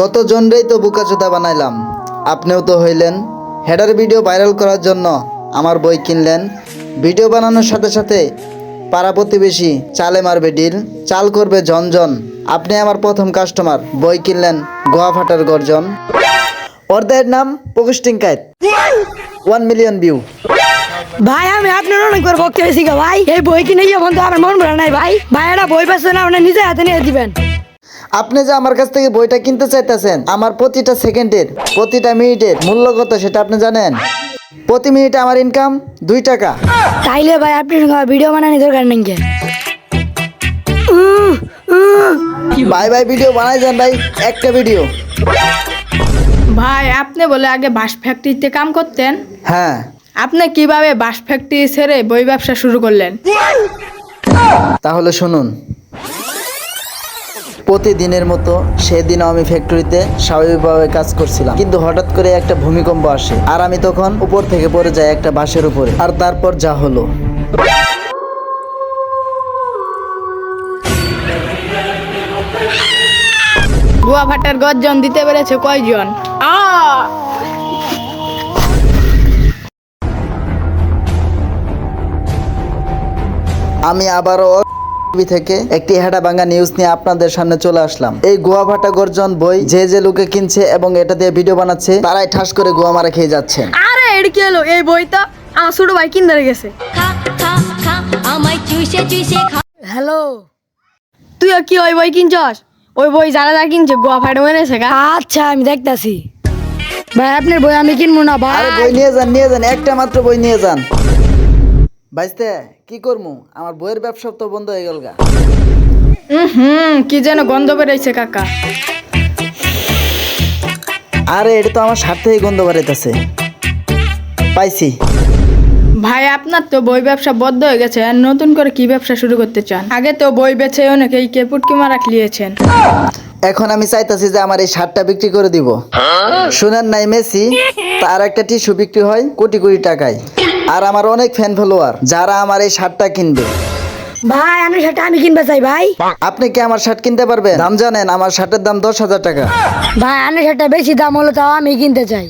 কতজনরেই তো বুকা বুকাচোদা বানাইলাম? আপনিও তো হইলেন। হেডার ভিডিও ভাইরাল করার জন্য আমার বই কিনলেন। ভিডিও বানানোর সাথে সাথে পাড়া প্রতিবেশী চালে মারবে ডিল, চাল করবে ঝনঝন। আপনি আমার প্রথম কাস্টমার বই কিনলেন গোয়া ফাটার গর্জন। অর্ধের নাম পোস্টিং কাইত ওয়ান মিলিয়ন ভিউ ভাই, আমি আপনার অনেকবার বকতে হয়েছি ভাই। এই বই কিনে গিয়ে বন্ধু আমার মন ভরা নাই ভাই। ভাই এটা বই পাচ্ছেন আপনি নিজে হাতে নিয়ে দিবেন। আপনি যে আমার কাছ থেকে বইটা কিনতে চাইতেছেন আমার প্রতিটা সেকেন্ডের প্রতিটা মিনিটের মূল্য কত সেটা আপনি জানেন? প্রতি মিনিটে আমার ইনকাম দুই টাকা। তাইলে ভাই আপনি ভিডিও বানানি দরকার নেই কে? ভাই বাই ভিডিও বানাই যান ভাই একটা ভিডিও ভাই আপনি বলে আগে বাঁশ ফ্যাক্টরিতে কাম করতেন? হ্যাঁ। আপনি কীভাবে বাঁশ ফ্যাক্টরি ছেড়ে বই ব্যবসা শুরু করলেন? তাহলে শুনুন প্রতিদিনের মতো সেদিনও আমি ফ্যাক্টরিতে স্বাভাবিকভাবে কাজ করছিলাম। কিন্তু হঠাৎ করে একটা ভূমিকম্প আসে আর আমি তখন উপর থেকে পড়ে যাই একটা বাঁশের উপরে। আর তারপর যা হলো। গুয়া ভাটার গর্জন দিতে পেরেছে কয়জন? আ! আমি আবারও থেকে একটি হেডা নিউজ নিয়ে আপনাদের সামনে চলে আসলাম। এই গোয়া ভাটা গর্জন বই যে যে লোকে কিনছে এবং এটা দিয়ে ভিডিও বানাচ্ছে তারাই ঠাস করে গোয়া মারা খেয়ে যাচ্ছে। আরে এটা কি হলো? এই বইটা আমার ছোট ভাই কিনে গেছে। হ্যালো। তুই কি ওই বই কিনছস? ওই বই যারা যা কিনছে গোয়া ফাটা আচ্ছা আমি দেখতাছি। ভাই আপনার বই আমি কিনবো না ভাই। বই নিয়ে যান নিয়ে যান একটা মাত্র বই নিয়ে যান। বাইসতে কি করমু? আমার বইয়ের ব্যবসা তো বন্ধ হয়ে গেল গা। হুম কি যেন গন্ধ বেরোইছে কাকা। আরে এটা তো আমার স্বার্থেই গন্ধ বাড়াইতেছে পাইছি। ভাই আপনার তো বই ব্যবসা বদ্ধ হয়ে গেছে আর নতুন করে কি ব্যবসা শুরু করতে চান? আগে তো বই বেচে অনেকেই কেপুটকি মারা খেলিয়েছেন। এখন আমি চাইতাছি যে আমার এই শার্টটা বিক্রি করে দিব। শুনেন নাই মেসি তার একটা টিস্যু বিক্রি হয় কোটি কোটি টাকায়। আর আমার অনেক ফ্যান ফলোয়ার যারা আমার এই শার্টটা কিনবে। ভাই আমি সেটা আমি কিনতে চাই ভাই। আপনি কি আমার শার্ট কিনতে পারবেন? দাম জানেন আমার শার্টের দাম দশ হাজার টাকা। ভাই আমি শার্টটা বেশি দাম হলো তাও আমি কিনতে চাই।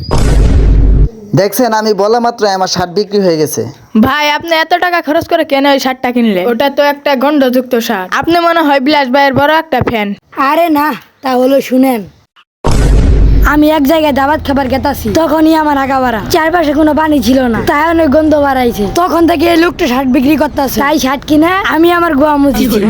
দেখছেন আমি বলা মাত্র আমার শার্ট বিক্রি হয়ে গেছে। ভাই আপনি এত টাকা খরচ করে কেন ওই শার্টটা কিনলে? ওটা তো একটা গন্ধযুক্ত শার্ট। আপনি মনে হয় বিলাস ভাইয়ের বড় একটা ফ্যান আরে না তা হলো শুনেন আমি এক জায়গায় দাবাত খাবার গেতাছি তখনই আমার আগা বাড়া চারপাশে কোনো পানি ছিল না, তাই অনেক গন্ধ বাড়াইছে। তখন থেকে এই লোকটা শার্ট বিক্রি করতেছে। তাই শার্ট কিনে আমি আমার গোয়া মুছিছি।